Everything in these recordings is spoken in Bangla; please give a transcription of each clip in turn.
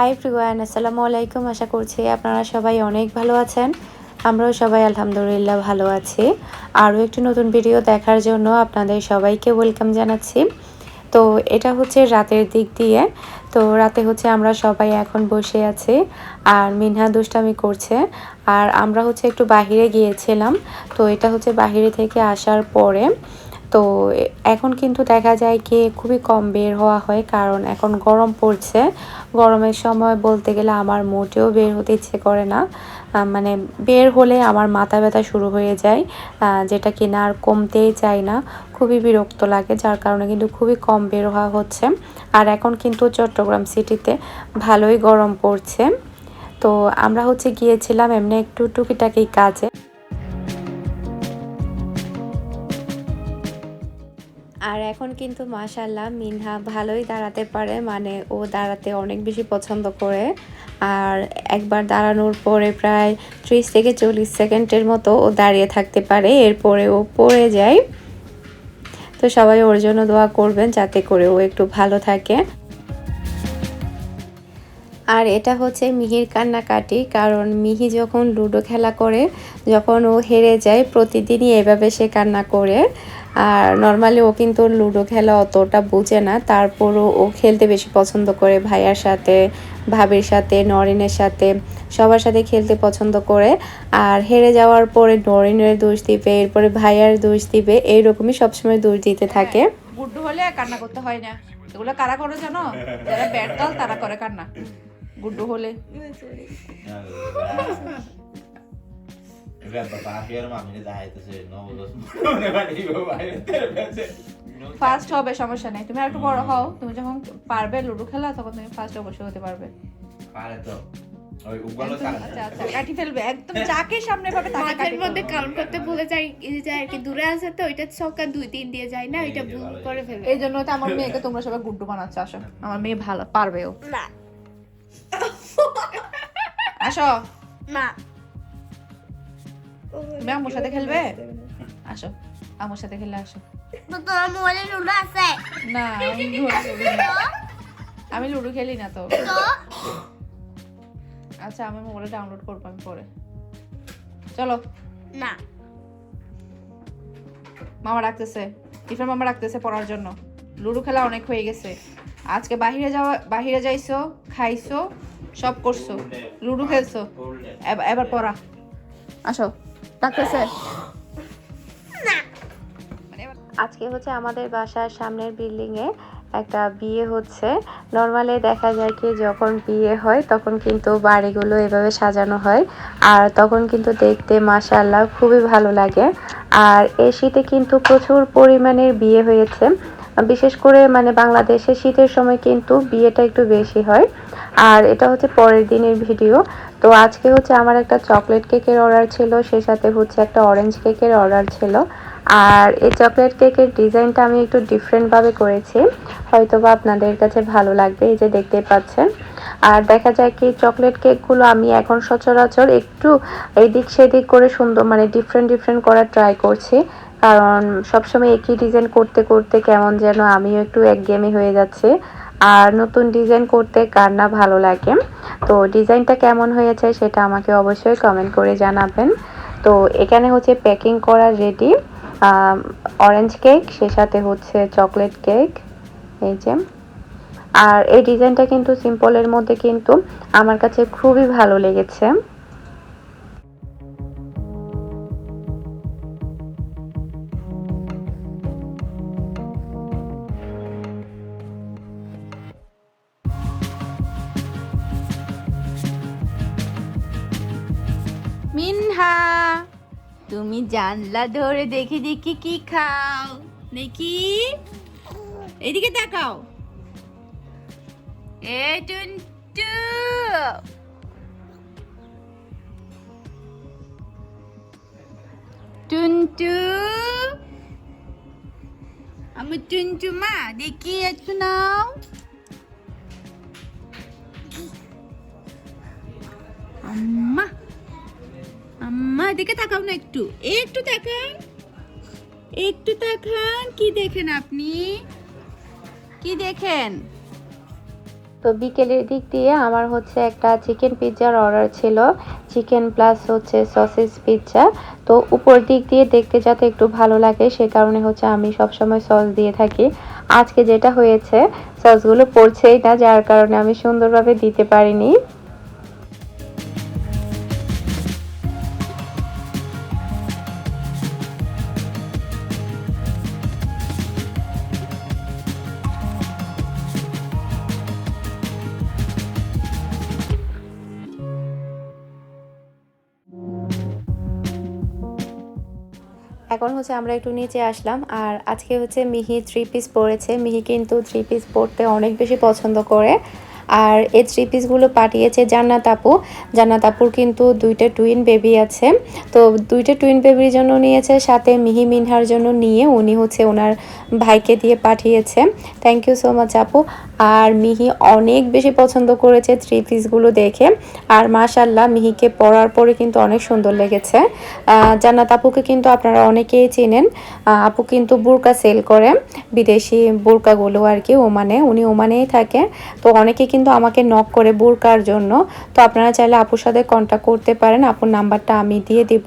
হাই ফ্রিওয়ান আসসালামু আলাইকুম। আশা করছি আপনারা সবাই অনেক ভালো আছেন। আমরাও সবাই আলহামদুলিল্লাহ ভালো আছি। আরও একটি নতুন ভিডিও দেখার জন্য আপনাদের সবাইকে ওয়েলকাম জানাচ্ছি। তো এটা হচ্ছে রাতের দিক দিয়ে। তো রাতে হচ্ছে আমরা সবাই এখন বসে আছি আর মিনহা দুষ্টামি করছে। আর আমরা হচ্ছে একটু বাহিরে গিয়েছিলাম। তো এটা হচ্ছে বাহিরে থেকে আসার পরে তো এখন কিন্তু দেখা যায় কি খুবই কম বের হওয়া হয়, কারণ এখন গরম পড়ছে। গরমের সময় বলতে গেলে আমার মোটেও বের হতে ইচ্ছে করে না। মানে বের হলে আমার মাথা ব্যথা শুরু হয়ে যায় যেটা কিনা আর কমতেই চায় না। খুবই বিরক্ত লাগে, যার কারণে কিন্তু খুবই কম বের হওয়া হচ্ছে। আর এখন কিন্তু চট্টগ্রাম সিটিতে ভালোই গরম পড়ছে। তো আমরা হচ্ছে গিয়েছিলাম এমনি একটু টুকিটাকি কাজে। এখন কিন্তু মাশাল্লাহ মিনহা ভালোই দাঁড়াতে পারে মানে ও দাঁড়াতে অনেক বেশি পছন্দ করে। আর একবার দাঁড়ানোর পরে প্রায় ত্রিশ থেকে চল্লিশ সেকেন্ডের মতো ও দাঁড়িয়ে থাকতে পারে, এরপরে ও পড়ে যায়। তো সবাই ওর জন্য দোয়া করবেন যাতে করে ও একটু ভালো থাকে। আর এটা হচ্ছে মিহির কান্নাকাটি, কারণ মিহি যখন লুডো খেলা করে, যখন ও হেরে যায়, প্রতিদিনই এভাবে সে কান্না করে। আর নর্মালি ও কিন্তু লুডো খেলা অতটা বুঝে না। তারপরও ও খেলতে বেশি পছন্দ করে ভাইয়ার সাথে ভাবির সাথে নরিনের সাথে সবার সাথে খেলতে পছন্দ করে। আর হেরে যাওয়ার পরে নরিনের দোষ দিবে এরপরে ভাইয়ার দোষ দিবে এইরকমই সবসময় দোষ দিতে থাকে। গুড্ডু হলে আর কান্না করতে হয় না। এগুলো কারা করে জানো? যারা ব্যাট দল তারা করে কান্না। গুড্ডু হলে। ফার্স্ট হবে সমস্যা নেই তুমি আর একটু বড় হও তুমি যখন পারবে লুডো খেলা তখন তুমি ফার্স্ট অবশ্যই হতে পারবে আচ্ছা আচ্ছা কাটি ফেলবে একদম যাকে সামনে পাবে তাকে মাঠের কাটি মধ্যে। কাউন্ট করতে ভুলে যাই এই যে আর কি দূরে আছে তো ওইটা ছক্কা দুই তিন দিয়ে যায় না ওইটা ভুল করে ফেলবে এই জন্য তো আমার মেয়েকে তোমরা সবাই গুড্ডু বানাচ্ছ আসো আমার মেয়ে ভালো পারবেও না আসো না তুমি আম্মুর সাথে খেলবে আসো আম্মুর সাথে খেললে আসো তো তোমার মোবাইলে লুডো আছে না আমি লুডো খেলি না। তো তো আচ্ছা আমি মোবাইলে ডাউনলোড করব আমি পরে চলো না মামা ডাকতেছে টিফিন মামা ডাকতেছে পড়ার জন্য লুডো খেলা অনেক হয়ে গেছে আজকে বাহিরে যাওয়া বাহিরে যাইছো খাইছো সব করছ লুডো খেলছো এব- এবার পড়া আসো ডাকতেছে। আজকে হচ্ছে আমাদের বাসার সামনের বিল্ডিং এ একটা বিয়ে হচ্ছে। নর্মালি দেখা যায় কি যখন বিয়ে হয় তখন কিন্তু বাড়িগুলো এভাবে সাজানো হয়। আর তখন কিন্তু দেখতে মাশাআল্লাহ খুবই ভালো লাগে। আর এই শীতে কিন্তু প্রচুর পরিমাণের বিয়ে হয়েছে। বিশেষ করে মানে বাংলাদেশে শীতের সময় কিন্তু বিয়েটা একটু বেশি হয়। আর এটা হচ্ছে পরের দিনের ভিডিও। তো আজকে হচ্ছে আমার একটা চকলেট কেকের অর্ডার ছিল সেই সাথে হচ্ছে একটা অরেঞ্জ কেকের অর্ডার ছিল। আর এই চকলেট কেকের ডিজাইনটা আমি একটু ডিফারেন্টভাবে করেছি। হয়তো বা আপনাদের কাছে ভালো লাগবে, এই যে দেখতেই পাচ্ছেন। আর দেখা যায় কি, চকলেট কেকগুলো আমি এখন সচরাচর একটু এদিক সেদিক করে সুন্দর মানে ডিফারেন্ট ডিফারেন্ট করার ট্রাই করছি। কারণ সবসময় একই ডিজাইন করতে করতে কেমন যেন আমিও একটু একঘেয়েমি হয়ে যাচ্ছে। আর নতুন ডিজাইন করতে কার না ভালো লাগে? তো ডিজাইনটা কেমন হয়েছে সেটা আমাকে অবশ্যই কমেন্ট করে জানাবেন। তো এখানে হচ্ছে প্যাকিং করা রেডি অরেঞ্জ কেক সে সাথে হচ্ছে চকলেট কেক এই যে। আর এই ডিজাইনটা কিন্তু সিম্পলের মধ্যে কিন্তু আমার কাছে খুবই ভালো লেগেছে। জানলা ধরে দেখি দেখি কি খাও। দেখি এদিকে তাকাও। এ টুনটু। টুনটু। আমার টুনটু মা দেখি একটু নাও আম্মা। আম্মা, এদিকে তাকাও না একটু। একটু তাকান। একটু তাকান, কি দেখেন আপনি? কি দেখেন? তো বিকেলের দিক দিয়ে আমার হচ্ছে একটা চিকেন পিৎজার অর্ডার ছিল। চিকেন প্লাস হচ্ছে সসেস পিৎজা তো উপর দিক দিয়ে দেখতে যাতে একটু ভালো লাগে, সে কারণে হচ্ছে আমি সবসময় সস দিয়ে থাকি। আজকে যেটা হয়েছে সসগুলো পড়ছেই না, যার কারণে আমি সুন্দরভাবে দিতে পারিনি। এখন হচ্ছে আমরা একটু নিচে আসলাম। আর আজকে হচ্ছে মিহি থ্রি পিস পরেছে। মিহি কিন্তু থ্রি পিস পরতে অনেক বেশি পছন্দ করে। আর এই থ্রি পিসগুলো পাঠিয়েছে জান্নাত আপু। জান্নাত আপুর কিন্তু দুইটা টুইন বেবি আছে। তো দুইটা টুইন বেবির জন্য নিয়েছে, সাথে মিহি মিনহার জন্য নিয়ে উনি হচ্ছে ওনার ভাইকে দিয়ে পাঠিয়েছে। থ্যাংক ইউ সো মাচ আপু। আর মিহি অনেক বেশি পছন্দ করেছে থ্রি পিসগুলো দেখে। আর মাশাল্লাহ মিহিকে পরার পরে কিন্তু অনেক সুন্দর লেগেছে। জান্নাত আপুকে কিন্তু আপনারা অনেকেই চেনেন। আপু কিন্তু বুরকা সেল করে। বিদেশি বুরকাগুলো আর কি ওমানে। উনি ওমানেই থাকে। তো অনেকে কিন্তু আমাকে নক করে বুরকার জন্য। তো আপনারা চাইলে আপুর সাথে কন্ট্যাক্ট করতে পারেন। আপুর নাম্বারটা আমি দিয়ে দিব।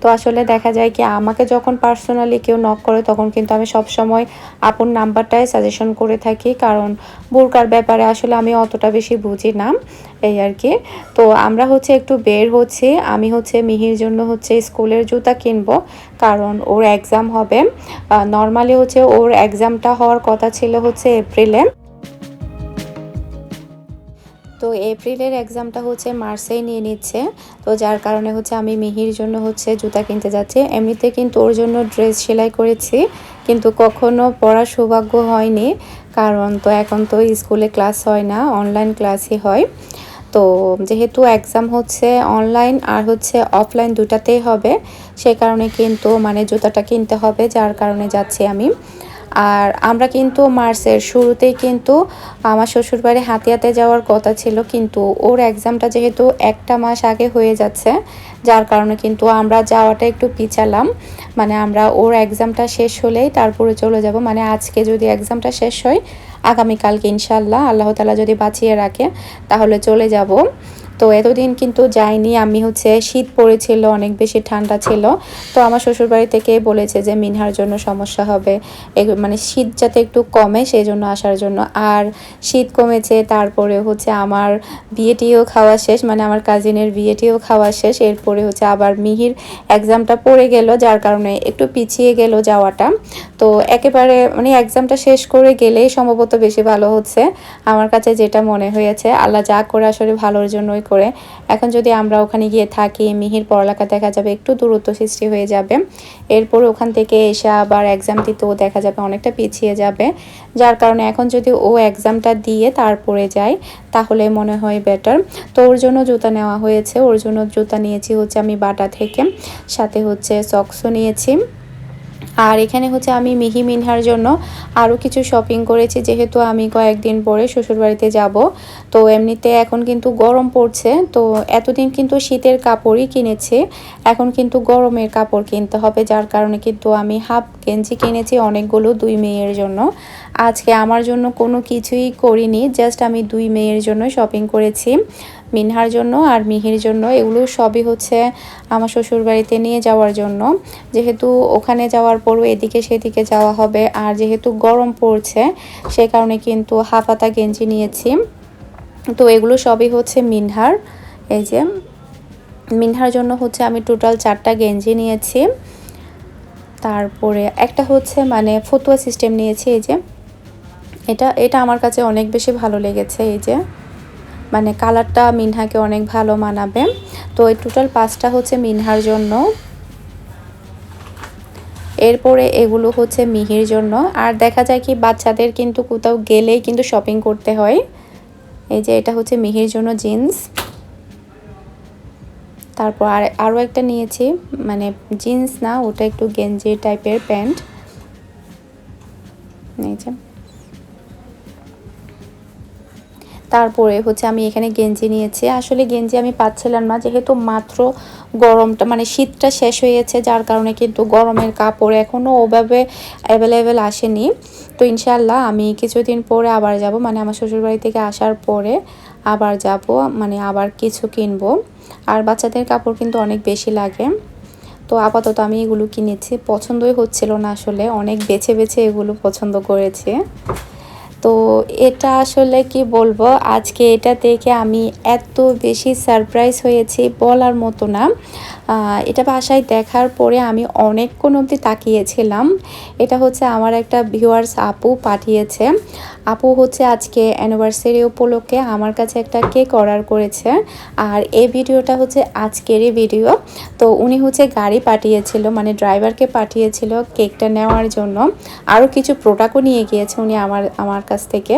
তো আসলে দেখা যায় কি, আমাকে যখন পার্সোনালি কেউ নক করে, তখন কিন্তু আমি সবসময় আপুর নাম্বারটাই সাজেশন করে থাকি। কারণ বুরকার ব্যাপারে আসলে আমি অতটা বেশি বুঝি না, এই আর কি। তো আমরা হচ্ছে একটু বের হচ্ছি। আমি হচ্ছে মিহির জন্য হচ্ছে স্কুলের জুতা কিনবো। কারণ ওর এক্সাম হবে। নর্মালি হচ্ছে ওর এক্সামটা হওয়ার কথা ছিল হচ্ছে এপ্রিলে তো এপ্রিলের এক্সামটা হচ্ছে মার্চেই নিয়ে নিচ্ছে। তো যার কারণে হচ্ছে আমি মিহির জন্য হচ্ছে জুতা কিনতে যাচ্ছি। এমনিতে কিন্তু ওর জন্য ড্রেস সেলাই করেছি, কিন্তু কখনো পড়ার সৌভাগ্য হয়নি। কারণ তো এখন তো স্কুলে ক্লাস হয় না অনলাইন ক্লাসই হয়। তো যেহেতু এক্সাম হচ্ছে অনলাইন আর হচ্ছে অফলাইন দুটাতেই হবে, সে কারণে কিন্তু মানে জুতাটা কিনতে হবে, যার কারণে যাচ্ছি আমি। আর আমরা কিন্তু মার্চের শুরুতেই কিন্তু আমার শ্বশুরবাড়ি হাতিয়াতে যাওয়ার কথা ছিল, কিন্তু ওর এক্সামটা যেহেতু একটা মাস আগে হয়ে যাচ্ছে, যার কারণে কিন্তু আমরা যাওয়াটা একটু পিছালাম। মানে আমরা ওর এক্সামটা শেষ হলেই তারপরে চলে যাব। মানে আজকে যদি এক্সামটা শেষ হয়, আগামীকালকে ইনশাল্লাহ আল্লাহ তালা যদি বাঁচিয়ে রাখে, তাহলে চলে যাব। তো এতদিন কিন্তু যাইনি। আমি হচ্ছে শীত পড়েছিল, অনেক বেশি ঠান্ডা ছিল। তো আমার শ্বশুরবাড়ি থেকে বলেছে যে, মিনহার জন্য সমস্যা হবে। মানে শীত যাতে একটু কমে সেই জন্য আসার জন্য। আর শীত কমেছে, তারপরে হচ্ছে আমার বিয়েটিও খাওয়া শেষ মানে আমার কাজিনের বিয়েটিও খাওয়া শেষ। এরপরে হচ্ছে আবার মিহির এক্সামটা পড়ে গেল, যার কারণে একটু পিছিয়ে গেল যাওয়াটা। তো একেবারে মানে এক্সামটা শেষ করে গেলেই সম্ভবত বেশি ভালো হচ্ছে। আমার কাছে যেটা মনে হয়েছে, আল্লাহ যা করে আসলে ভালোর জন্যই করে। এখন যদি আমরা ওখানে গিয়ে থাকি, মিহির পড়ালেখা দেখা যাবে একটু দূরত্ব সৃষ্টি হয়ে যাবে। এরপর ওখান থেকে এসে আবার এক্সাম দিতেও দেখা যাবে অনেকটা পিছিয়ে যাবে। যার কারণে এখন যদি ও এক্সামটা দিয়ে তারপরে যায়, তাহলে মনে হয় বেটার তো ওর জন্য জুতা নেওয়া হয়েছে। ওর জন্য জুতা নিয়েছি হচ্ছে আমি বাটা থেকে, সাথে হচ্ছে সক্সও নিয়েছি। আর এখানে হচ্ছে আমি মিহি মিনহার জন্য আরও কিছু শপিং করেছি, যেহেতু আমি কয়েকদিন পরে শ্বশুরবাড়িতে যাব। তো এমনিতে এখন কিন্তু গরম পড়ছে, তো এতদিন কিন্তু শীতের কাপড়ই কিনেছি, এখন কিন্তু গরমের কাপড় কিনতে হবে, যার কারণে কিন্তু আমি হাফ গেঞ্জি কিনেছি, অনেকগুলো দুই মেয়ের জন্য। আজকে আমার জন্য কোনো কিছুই করিনি জাস্ট আমি দুই মেয়ের জন্য শপিং করেছি, মিনহার জন্য আর মিহির জন্য। এগুলো সবই হচ্ছে আমার শ্বশুর বাড়িতে নিয়ে যাওয়ার জন্য। যেহেতু ওখানে যাওয়ার পরও এদিকে সেদিকে যাওয়া হবে, আর যেহেতু গরম পড়ছে, সে কারণে কিন্তু হাফাতা গেঞ্জি নিয়েছি। তো এগুলো সবই হচ্ছে মিনহার। এই যে, মিনহার জন্য হচ্ছে আমি টোটাল চারটা গেঞ্জি নিয়েছি। তারপরে একটা হচ্ছে মানে ফতুয়া সিস্টেম নিয়েছি, এই যে। এটা এটা আমার কাছে অনেক বেশি ভালো লেগেছে এই যে। মানে কালারটা মিনহাকে অনেক ভালো মানাবে। তো এই টোটাল পাঁচটা হচ্ছে মিনহার জন্য। এরপরে এগুলো হচ্ছে মিহির জন্য। আর দেখা যায় কি বাচ্চাদের কিন্তু কোথাও গেলেই কিন্তু শপিং করতে হয়। এই যে এটা হচ্ছে মিহির জন্য জিন্স। তারপর আর, আরও একটা নিয়েছি মানে জিন্স না, ওটা একটু গেঞ্জি টাইপের প্যান্ট। এই যে। তারপরে হচ্ছে আমি এখানে গেঞ্জি নিয়েছি। আসলে গেঞ্জি আমি পাচ্ছিলাম না, যেহেতু মাত্র গরমটা মানে শীতটা শেষ হয়েছে, যার কারণে কিন্তু গরমের কাপড় এখনও ওভাবে অ্যাভেলেবেল আসেনি। তো ইনশাল্লাহ আমি কিছুদিন পরে আবার যাব মানে আমার শ্বশুরবাড়ি থেকে আসার পরে আবার যাব মানে আবার কিছু কিনবো। আর বাচ্চাদের কাপড় কিন্তু অনেক বেশি লাগে। তো আপাতত আমি এগুলো কিনেছি, পছন্দই হচ্ছিল না আসলে, অনেক বেছে বেছে এগুলো পছন্দ করেছি। তো এটা আসলে কি বলব, আজকে এটা দেখে আমি এত বেশি সারপ্রাইজ হয়েছি বলার মতো না। এটা বাসায় দেখার পরে আমি অনেকক্ষণ অবধি তাকিয়েছিলাম। এটা হচ্ছে আমার একটা ভিউয়ার্স আপু পাঠিয়েছে। আপু হচ্ছে আজকে অ্যানিভার্সারি উপলক্ষে আমার কাছে একটা কেক অর্ডার করেছে। আর এই ভিডিওটা হচ্ছে আজকেরই ভিডিও তো উনি হচ্ছে গাড়ি পাঠিয়েছিল মানে ড্রাইভারকে পাঠিয়েছিল কেকটা নেওয়ার জন্য। আরও কিছু প্রোডাক্টও নিয়ে গিয়েছে উনি আমার আমার কাছ থেকে।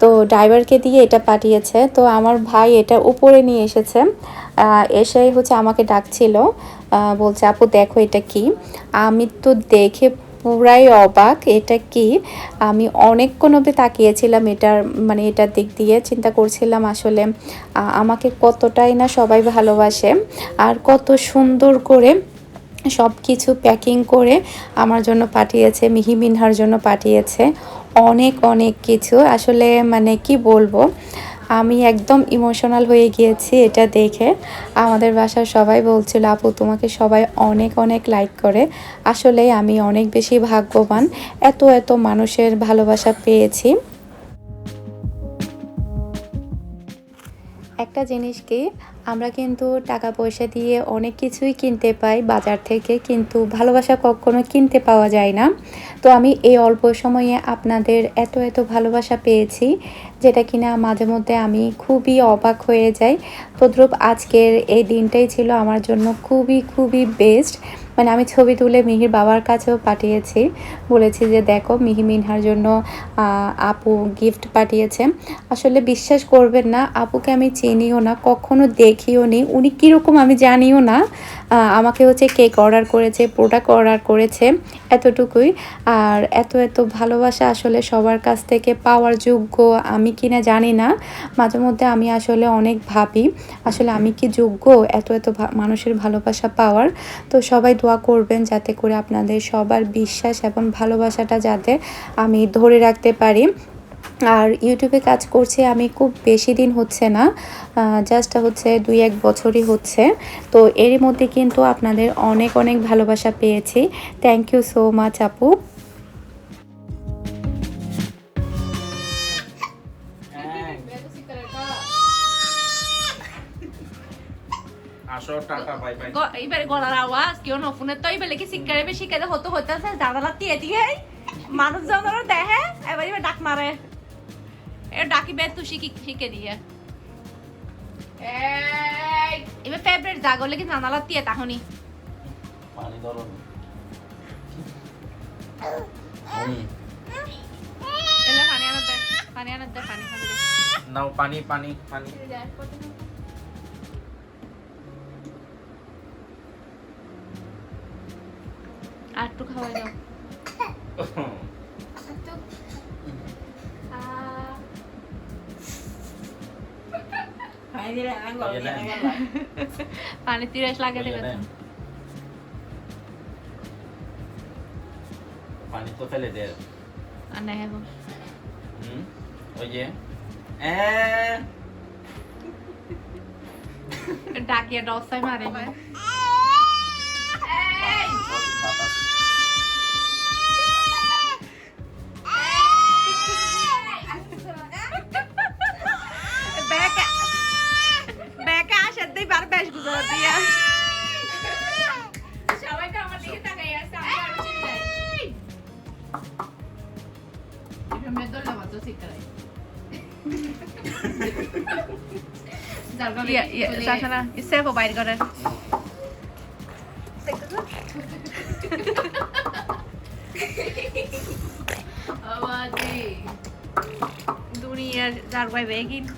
তো ড্রাইভারকে দিয়ে এটা পাঠিয়েছে। তো আমার ভাই এটা উপরে নিয়ে এসেছে। এসেই হচ্ছে আমাকে ডাকছিল বলছে, আপু, দেখো এটা কি? আমি তো দেখে পুরাই অবাক, এটা কি? আমি অনেকক্ষণ অবধি তাকিয়েছিলাম এটার মানে এটার দিক দিয়ে, চিন্তা করছিলাম আসলে আমাকে কতটাই না সবাই ভালোবাসে আর কত সুন্দর করে সব কিছু প্যাকিং করে আমার জন্য পাঠিয়েছে, মিহি মিনহার জন্য পাঠিয়েছে, অনেক অনেক কিছু। আসলে মানে কি বলব আমি একদম ইমোশনাল হয়ে গিয়েছি এটা দেখে। আমাদের বাসার সবাই বলছিল, আপু, তোমাকে সবাই অনেক অনেক লাইক করে। আসলে আমি অনেক বেশি ভাগ্যবান। এত এত মানুষের ভালোবাসা পেয়েছি। একটা জিনিস কি, আমরা কিন্তু টাকা পয়সা দিয়ে অনেক কিছুই কিনতে পাই, বাজার থেকে কিন্তু ভালোবাসা কখনো কিনতে পাওয়া যায় না। তো আমি এই অল্প সময়ে আপনাদের এত এত ভালোবাসা পেয়েছি, যেটা কিনা মাঝে মধ্যে আমি খুবই অবাক হয়ে যাই। তদ্রূপ আজকের এই দিনটাই ছিল আমার জন্য খুবই খুবই বেস্ট মানে আমি ছবি তুলে মিহির বাবার কাছেও পাঠিয়েছি। বলেছি যে, দেখো, মিহি মিনহার জন্য আপু গিফট পাঠিয়েছে। আসলে বিশ্বাস করবেন না, আপুকে আমি চিনিও না, কখনো দেখিও নি। উনি কীরকম আমি জানিও না। আমাকে হচ্ছে কেক অর্ডার করেছে প্রোডাক্ট অর্ডার করেছে এতটুকুই। আর এত এত ভালোবাসা আসলে সবার কাছ থেকে পাওয়ার যোগ্য আমি কিনা জানি না। মাঝে মধ্যে আমি আসলে অনেক ভাবি, আসলে আমি কি যোগ্য এত এত মানুষের ভালোবাসা পাওয়ার। তো সবাই দোয়া করবেন যাতে করে আপনাদের সবার বিশ্বাস এবং ভালোবাসাটা যাতে আমি ধরে রাখতে পারি। আর ইউটিউবে কাজ করছি আমি খুব বেশি দিন হচ্ছে না জাস্ট হচ্ছে দুই এক বছরই হচ্ছে। তো এরই মধ্যে কিন্তু আপনাদের অনেক অনেক ভালোবাসা পেয়েছি। থ্যাংক ইউ সো মাচ আপু। আসো টাটা বাই বাই গ- এবারে গলার আওয়াজ কেউ নফুনের তো এবারে কি বেশি কেটে হতো হইতেছে দাদালা দিয়ে দিয়ে মানুষ জন দেখে এবার এবার ডাক মারে। এ ডাকি বে তুই শিখি শিখে দিয়ে। এই, এবার ফেভারিট জাগলে কি জানালা দিয়ে তাহনি পানি ধরো এলে পানি দে পানি দে পানি খাবি নাও পানি পানি পানি। আর একটু খাওয়াই দাও। পানি তিরাস লাগে দেবে তো। পানি তো ফেলে দে আর নাই হব হুম ওই যে Sasana, isa ako bayad ko rin. Awadi. Dunia, dar vai begin.